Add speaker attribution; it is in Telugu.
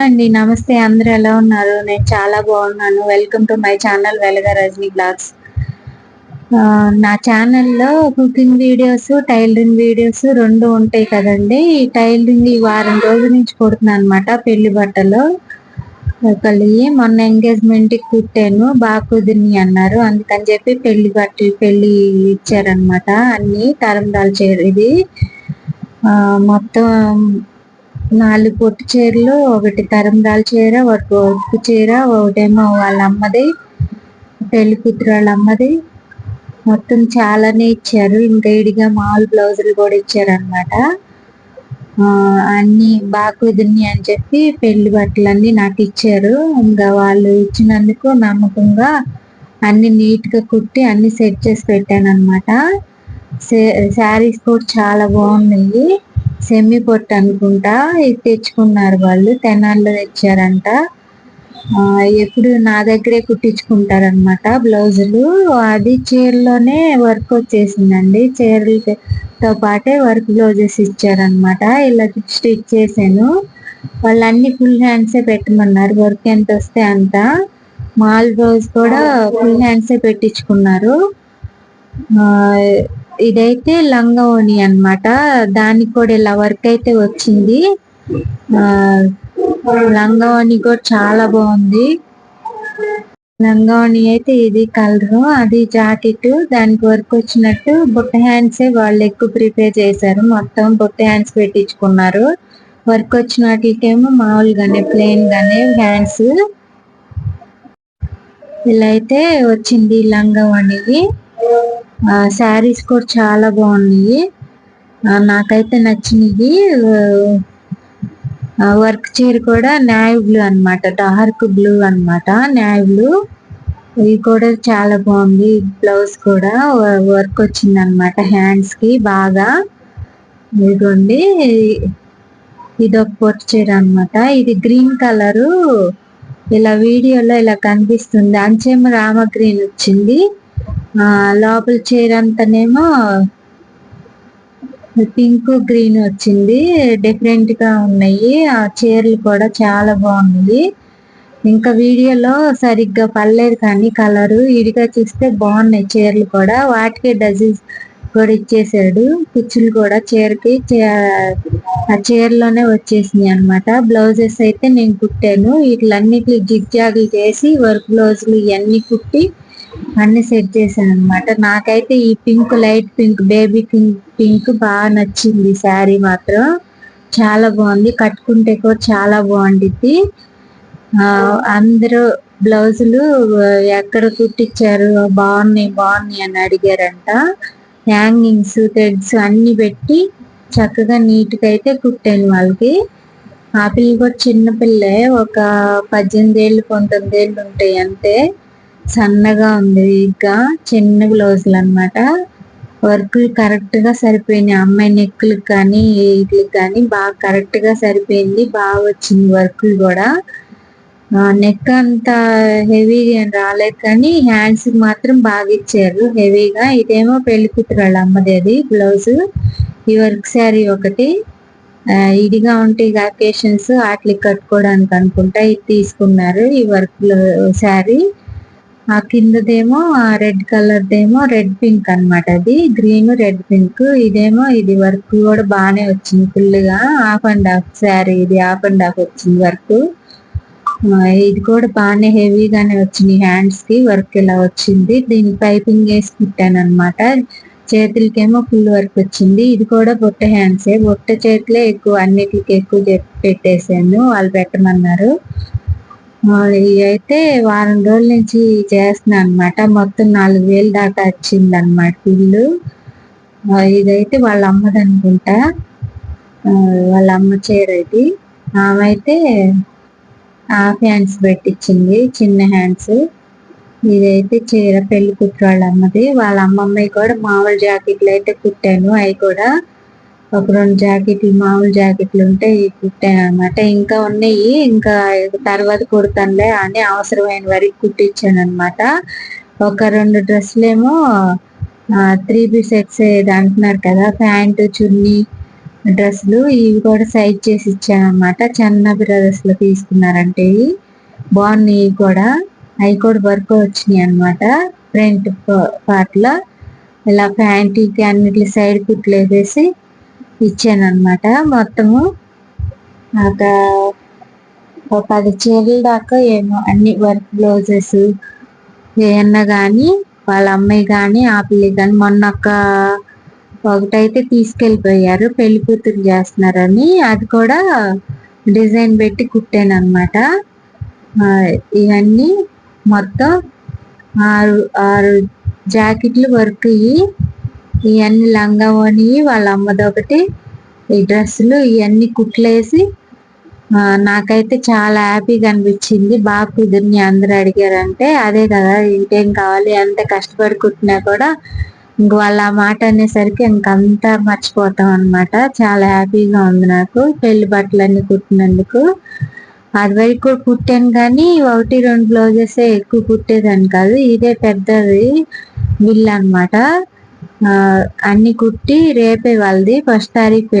Speaker 1: అండి నమస్తే. అందరు ఎలా ఉన్నారు? నేను చాలా బాగున్నాను. Welcome to my channel Velaga Rajani blogs నా ఛానల్లో కుకింగ్ వీడియోస్ టైలరింగ్ వీడియోస్ రెండు ఉంటాయి కదండి. ఈ టైలరింగ్ ఈ వారం రోజుల నుంచి కుడుతున్నాను అనమాట పెళ్ళి బట్టలు. ఒకళ్ళు మొన్న ఎంగేజ్మెంట్కి కుట్టాను బాగా కుదిరిని అన్నారు. అందుకని చెప్పి పెళ్ళి బట్టలు పెళ్ళి ఇచ్చారనమాట అన్ని తరందాలు చీర ఇది మొత్తం నాలుగు పొట్టు చీరలు ఒకటి తరందాల చీర ఒకటి ఒప్పు చీర ఒకటేమో వాళ్ళ అమ్మది పెళ్ళి కూతురు వాళ్ళ అమ్మది. మొత్తం చాలానే ఇచ్చారు. ఇంకా ఇడిగా మామూలు బ్లౌజులు కూడా ఇచ్చారనమాట అన్ని బాగా కుదిరినాయి అని చెప్పి పెళ్ళి బట్టలన్నీ నాకు ఇచ్చారు. ఇంకా వాళ్ళు ఇచ్చినందుకు నమ్మకంగా అన్ని నీట్గా కుట్టి అన్ని సెట్ చేసి పెట్టాను అనమాట శారీస్ కూడా చాలా బాగున్నాయి. సెమీ పొట్టు అనుకుంటా ఇది తెచ్చుకున్నారు వాళ్ళు తెనాల్లో తెచ్చారంట. ఎప్పుడు నా దగ్గరే కుట్టించుకుంటారనమాట బ్లౌజులు. అది చీరలోనే వర్క్ వచ్చేసిందండి. చీరలతో పాటే వర్క్ బ్లౌజెస్ ఇచ్చారనమాట ఇలా స్టిచ్ చేశాను. వాళ్ళు అన్ని ఫుల్ హ్యాండ్సే పెట్టమన్నారు. వర్క్ ఎంత వస్తే అంత. మాల్ బ్లౌజ్ కూడా ఫుల్ హ్యాండ్సే పెట్టించుకున్నారు. ఇదైతే లంగా ఓణి అన్నమాట. దానికి కూడా ఇలా వర్క్ అయితే వచ్చింది. ఆ లంగా ఓణి కూడా చాలా బాగుంది. లంగా ఓణి అయితే ఇది కలర్ అది జాకెట్. దానికి వర్క్ వచ్చినట్టు బుట్ట హ్యాండ్స్ వాళ్ళు ఎక్కువ ప్రిపేర్ చేశారు. మొత్తం బుట్ట హ్యాండ్స్ పెట్టించుకున్నారు. వర్క్ వచ్చిన వాటికేమో మామూలుగానే ప్లెయిన్ గానే హ్యాండ్స్. ఇలా అయితే వచ్చింది లంగా ఓణికి శారీస్ కూడా చాలా బాగున్నాయి. నాకైతే నచ్చినవి. వర్క్ చీర కూడా నాయ్ బ్లూ అనమాట డార్క్ బ్లూ అన్నమాట. నాయ్ బ్లూ. ఇది కూడా చాలా బాగుంది. బ్లౌజ్ కూడా వర్క్ వచ్చింది అనమాట హ్యాండ్స్కి బాగా. ఇదిగోండి. ఇది ఒక పొట్టు చీర అనమాట ఇది గ్రీన్ కలరు. ఇలా వీడియోలో ఇలా కనిపిస్తుంది. అంచేమో రామ గ్రీన్ వచ్చింది. లోపల చీర అంతానేమో పింక్ గ్రీన్ వచ్చింది. డిఫరెంట్గా ఉన్నాయి. ఆ చీరలు కూడా చాలా బాగున్నాయి ఇంకా వీడియోలో సరిగ్గా పడలేదు కానీ కలరు. ఇడిగా చూస్తే బాగున్నాయి చీరలు కూడా. వాటికే డజన్స్ కూడా ఇచ్చేసాడు. కుచ్చులు కూడా చీరకి ఆ చీరలోనే వచ్చేసినాయి అన్నమాట. బ్లౌజెస్ అయితే నేను కుట్టాను. వీటిలన్నిటి జిగ్జాగులు చేసి వర్క్ బ్లౌజులు ఇవన్నీ కుట్టి అన్ని సెట్ చేశాను అనమాట నాకైతే ఈ pink light pink baby pink pink బాగా నచ్చింది. శారీ మాత్రం చాలా బాగుంది. కట్టుకుంటే కూడా చాలా బాగుండిద్ది. అందరూ బ్లౌజులు ఎక్కడ కుట్టించారు? బాగున్నాయి బాగున్నాయి అని అడిగారంట. హ్యాంగింగ్స్ థ్రెడ్స్ అన్ని పెట్టి చక్కగా నీట్గా అయితే కుట్టాను వాళ్ళకి. ఆ పిల్ల కూడా చిన్నపిల్లే ఒక పద్దెనిమిది ఏళ్ళు పంతొమ్మిది ఏళ్ళు ఉంటాయి అంతే. సన్నగా ఉంది. ఇంకా చిన్న బ్లౌజులు అన్నమాట. వర్కులు కరెక్ట్గా సరిపోయినాయి. అమ్మాయి నెక్కులకు కానీ వీటికి కానీ బాగా కరెక్ట్గా సరిపోయింది. బాగా వచ్చింది వర్కులు కూడా. నెక్ అంత హెవీ రాలేదు కానీ హ్యాండ్స్ మాత్రం బాగా ఇచ్చారు. హెవీగా ఇదేమో పెళ్ళి కూతురు వాళ్ళ అమ్మది అది బ్లౌజ్ ఈ వర్క్ శారీ ఒకటి. ఇదిగా ఉంటాయి అకేషన్స్ వాటికి కట్టుకోవడానికి అనుకుంటా. ఇది తీసుకున్నారు ఈ వర్క్ శారీ ఆ కిందదేమో రెడ్ కలర్ దేమో రెడ్ పింక్ అన్నమాట అది. Green red pink. ఇదేమో ఇది వర్క్ కూడా బాగానే వచ్చింది ఫుల్గా హాఫ్ అండ్ హాఫ్ శారీ ఇది హాఫ్ అండ్ హాఫ్ వచ్చింది వర్క్. ఇది కూడా బాగానే హెవీగానే వచ్చింది హ్యాండ్స్కి. వర్క్ ఇలా వచ్చింది. దీని పైపింగ్ వేసి కుట్టాను అనమాట చేతులకేమో ఫుల్ వర్క్ వచ్చింది. ఇది కూడా బుట్ట హ్యాండ్సే. బుట్ట చేతులే ఎక్కువ అన్నిటికి ఎక్కువ పెట్టేసాను వాళ్ళు పెట్టమన్నారు. అయితే వారం రోజుల నుంచి చేస్తున్నాను అనమాట మొత్తం నాలుగు వేలు దాకా వచ్చింది అనమాట బిల్లు ఇదైతే వాళ్ళ అమ్మది అనుకుంటా వాళ్ళ అమ్మ చీర ఇది. ఆమె అయితే హాఫ్ హ్యాండ్స్ పెట్టించింది చిన్న హ్యాండ్స్. ఇదైతే చీర పెళ్ళి కుట్టు వాళ్ళ అమ్మది. వాళ్ళ అమ్మమ్మాయి కూడా మామూలు జాకెట్లు అయితే కుట్టాను. అవి కూడా ఒక రెండు జాకెట్లు మామూలు జాకెట్లు ఉంటే కుట్టాను అనమాట ఇంకా ఉన్నాయి ఇంకా తర్వాత కుడతానులే అని అవసరమైన వరకు కుట్టించాను అనమాట ఒక రెండు డ్రెస్సులేమో త్రీ పీస్ సెట్స్ ఏది అంటున్నారు కదా ప్యాంటు చున్నీ డ్రెస్సులు ఇవి కూడా సైజ్ చేసి ఇచ్చానమాట చిన్న బ్రదర్స్లో తీసుకున్నారంటే ఇవి. బాగున్నాయి ఇవి కూడా. అవి కూడా వర్క్ వచ్చినాయి అనమాట ఫ్రంట్ పార్ట్లో. ఇలా ప్యాంటీకి అన్నిటి సైడ్ కుట్లు వేసేసి ఇచ్చాను అనమాట మొత్తము. ఒక ఒక పది చీరల దాకా ఏమో అన్ని వర్క్ బ్లౌజెస్ ఏమన్నా కానీ వాళ్ళ అమ్మాయి కానీ ఆ పిల్లి కానీ మొన్న ఒక ఒకటైతే తీసుకెళ్ళిపోయారు పెళ్ళి కూతురు చేస్తున్నారని. అది కూడా డిజైన్ పెట్టి కుట్టాను అనమాట ఇవన్నీ మొత్తం ఆరు ఆరు జాకెట్లు వర్క్ ఇవన్నీ లంగా ఓని వాళ్ళ అమ్మదొకటి ఈ డ్రెస్సులు ఇవన్నీ కుట్లేసి నాకైతే చాలా హ్యాపీగా అనిపించింది. బాగా కుదిరిని అందరు అడిగారంటే అదే కదా ఇంకేం కావాలి అంత కష్టపడి కుట్టినా కూడా ఇంక వాళ్ళ మాట అనేసరికి ఇంకంతా మర్చిపోతాం అనమాట చాలా హ్యాపీగా ఉంది నాకు పెళ్ళి బట్టలన్నీ కుట్టినందుకు. అది వరకు కూడా కుట్టాను కానీ ఒకటి రెండు బ్లౌజెస్ ఎక్కువ కుట్టేదాన్ని కాదు. ఇదే పెద్దది బిల్ అనమాట అన్ని కుట్టి రేపే వాళ్ళది ఫస్ట్ తారీఖు